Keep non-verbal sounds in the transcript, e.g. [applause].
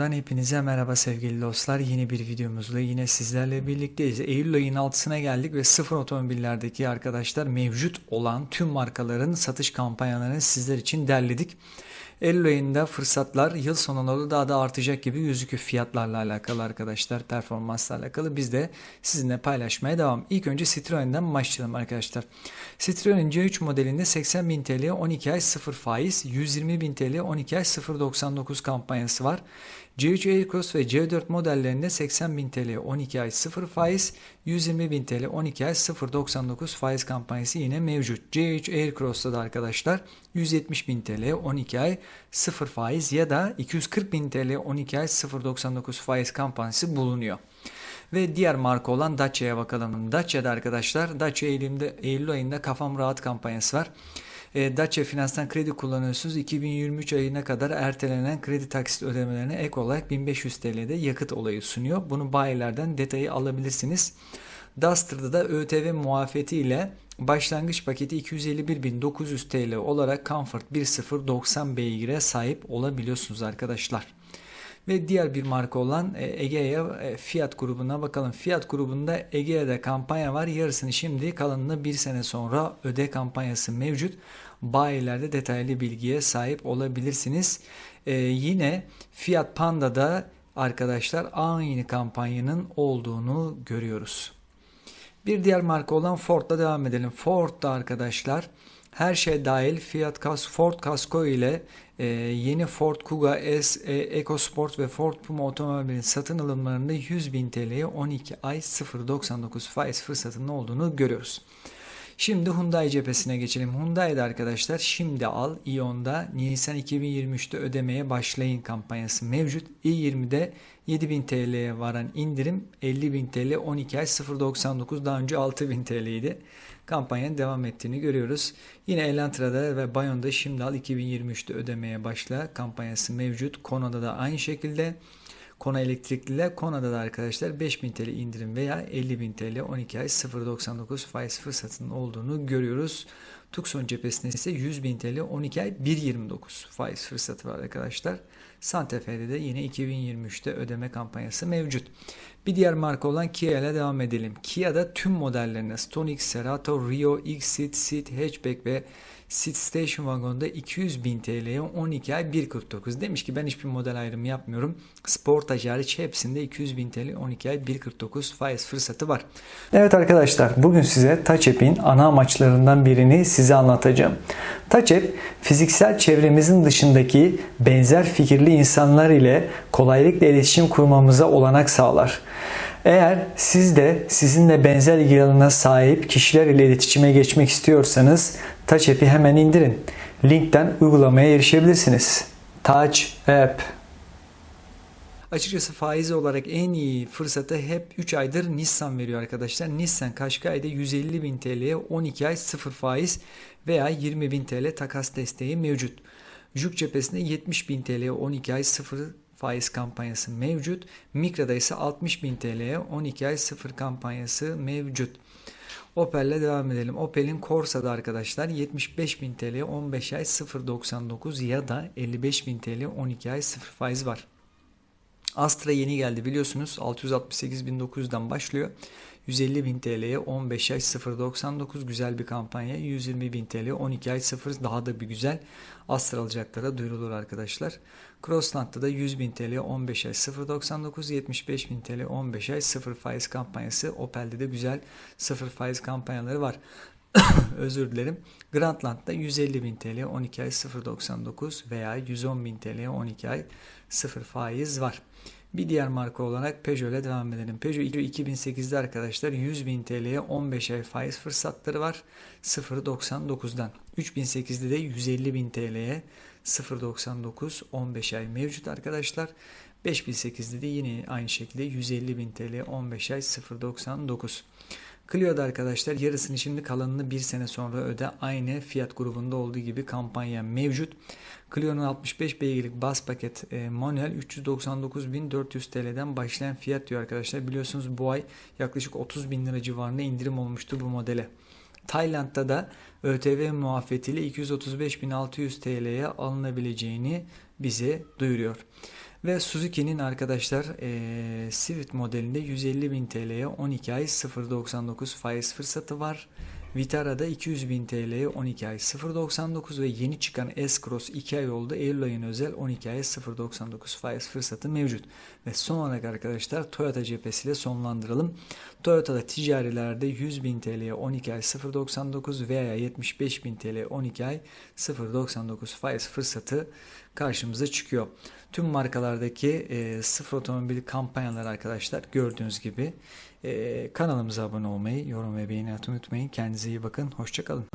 Ben hepinize merhaba sevgili dostlar. Yeni bir videomuzla yine sizlerle birlikteyiz. Eylül ayının 6'sına geldik ve sıfır otomobillerdeki arkadaşlar mevcut olan tüm markaların satış kampanyalarını sizler için derledik. Eylül ayında fırsatlar yıl sonuna doğru daha da artacak gibi gözüküyor fiyatlarla alakalı arkadaşlar, performansla alakalı. Biz de sizinle paylaşmaya devam. İlk önce Citroen'den başlayalım arkadaşlar. Citroen'in C3 modelinde 80.000 TL 12 ay 0 faiz, 120.000 TL 12 ay 0.99 kampanyası var. C3 Aircross ve C4 modellerinde 80.000 TL 12 ay 0 faiz, 120.000 TL 12 ay 0.99 faiz kampanyası yine mevcut. C3 Aircross'ta da arkadaşlar 170.000 TL 12 ay 0 faiz ya da 240.000 TL 12 ay 0.99 faiz kampanyası bulunuyor. Ve diğer marka olan Dacia'ya bakalım. Dacia'da arkadaşlar Dacia Eylül'de, Eylül ayında kafam rahat kampanyası var. E, Dacia Finans'tan kredi kullanıyorsunuz. 2023 ayına kadar ertelenen kredi taksit ödemelerine ek olarak 1500 TL'de yakıt olayı sunuyor. Bunu bayilerden detayı alabilirsiniz. Duster'da da ÖTV muafiyeti ile başlangıç paketi 251.900 TL olarak Comfort 1.0 beygire sahip olabiliyorsunuz arkadaşlar. Ve diğer bir marka olan e, Egea e, Fiat grubuna bakalım. Fiat grubunda Egea'da kampanya var. Yarısını şimdi kalanını bir sene sonra öde kampanyası mevcut. Bayilerde detaylı bilgiye sahip olabilirsiniz. Ee, yine Fiat Panda'da arkadaşlar aynı kampanyanın olduğunu görüyoruz. Bir diğer marka olan Ford'da devam edelim. Ford'da arkadaşlar her şey dahil Fiat Cas Ford Casco ile e, yeni Ford Kuga S, e, EcoSport ve Ford Puma otomobilin satın alımlarında 100.000 TL'ye 12 ay 0.99 faiz fırsatının olduğunu görüyoruz. Şimdi Hyundai cephesine geçelim. Hyundai'de arkadaşlar şimdi al Ion'da Nisan 2023'te ödemeye başlayın kampanyası mevcut. i20'de 7000 TL'ye varan indirim 50.000 TL 12 ay 0.99 daha önce 6000 TL idi. Kampanyanın devam ettiğini görüyoruz. Yine Elantra'da ve Bayon'da şimdi al 2023'te ödemeye başla kampanyası mevcut. Kona'da da aynı şekilde. Kona elektrikliler Kona'da da arkadaşlar 5000 TL indirim veya 50.000 TL 12 ay 0.99 faiz fırsatının olduğunu görüyoruz. Tucson cephesinde ise 100.000 TL 12 ay 1.29 faiz fırsatı var arkadaşlar. Santa Fe'de de yine 2023'te ödeme kampanyası mevcut. Bir diğer marka olan Kia ile devam edelim. Kia'da tüm modellerine Stonic, Cerato, Rio, X-Seat, Seat, Hatchback ve Seat Station Wagon'da 200 bin TL'ye 12 ay 1.49 demiş ki ben hiçbir model ayrımı yapmıyorum. Sportaj hariç hepsinde 200 bin TL 12 ay 1.49 faiz fırsatı var. Evet arkadaşlar bugün size Touch App'in ana amaçlarından birini size anlatacağım. App fiziksel çevremizin dışındaki benzer fikirli insanlar ile kolaylıkla iletişim kurmamıza olanak sağlar. Eğer siz de sizinle benzer ilgi alanına sahip kişiler ile iletişime geçmek istiyorsanız App'i hemen indirin. Linkten uygulamaya erişebilirsiniz. Touch App. Açıkçası faiz olarak en iyi fırsatı hep 3 aydır Nissan veriyor arkadaşlar. Nissan Qashqai'de 150 bin TL'ye 12 ay 0 faiz veya 20 bin TL takas desteği mevcut. Juk cephesinde 70 bin TL'ye 12 ay 0 faiz kampanyası mevcut. Mikra'da ise 60 bin TL'ye 12 ay 0 kampanyası mevcut. Opel'le devam edelim. Opel'in Corsa'da arkadaşlar 75 bin TL 15 ay 0.99 ya da 55 bin TL 12 ay 0 faiz var. Astra yeni geldi biliyorsunuz 668.900'den başlıyor. 150.000 TL'ye 15 ay 0.99 güzel bir kampanya. 120.000 TL 12 ay 0 daha da bir güzel. Astra alacaklara duyurulur arkadaşlar. Crossland'da da 100.000 TL 15 ay 0.99 75.000 TL 15 ay 0 faiz kampanyası. Opel'de de güzel 0 faiz kampanyaları var. [coughs] Özür dilerim. Grandland'da 150.000 TL 12 ay 0.99 veya 110.000 TL 12 ay 0 faiz var. Bir diğer marka olarak Peugeot ile devam edelim. Peugeot 2008'de arkadaşlar 100.000 TL'ye 15 ay faiz fırsatları var. 0.99'dan. 3008'de de 150.000 TL'ye 0.99 15 ay mevcut arkadaşlar. 5008'de de yine aynı şekilde 150.000 TL 15 ay 0.99. Clio'da arkadaşlar yarısını şimdi kalanını bir sene sonra öde aynı fiyat grubunda olduğu gibi kampanya mevcut. Clio'nun 65 beygirlik bas paket e, manuel 399.400 TL'den başlayan fiyat diyor arkadaşlar. Biliyorsunuz bu ay yaklaşık 30 bin lira civarında indirim olmuştu bu modele. Tayland'da da ÖTV muafiyetiyle 235.600 TL'ye alınabileceğini bize duyuruyor. Ve Suzuki'nin arkadaşlar eee Swift modelinde 150.000 TL'ye 12 ay 0.99 faiz fırsatı var. Vitara'da 200.000 TL'ye 12 ay 0.99 ve yeni çıkan S-Cross 2 ay oldu. Eylül ayına özel 12 ay 0.99 faiz fırsatı mevcut. Ve son olarak arkadaşlar Toyota cephesiyle sonlandıralım. Toyota'da ticarilerde 100.000 TL'ye 12 ay 0.99 veya 75.000 TL 12 ay 0.99 faiz fırsatı karşımıza çıkıyor. Tüm markalardaki e, sıfır otomobil kampanyaları arkadaşlar gördüğünüz gibi e, kanalımıza abone olmayı, yorum ve beğeni atmayı unutmayın. Kendinize iyi bakın. Hoşçakalın.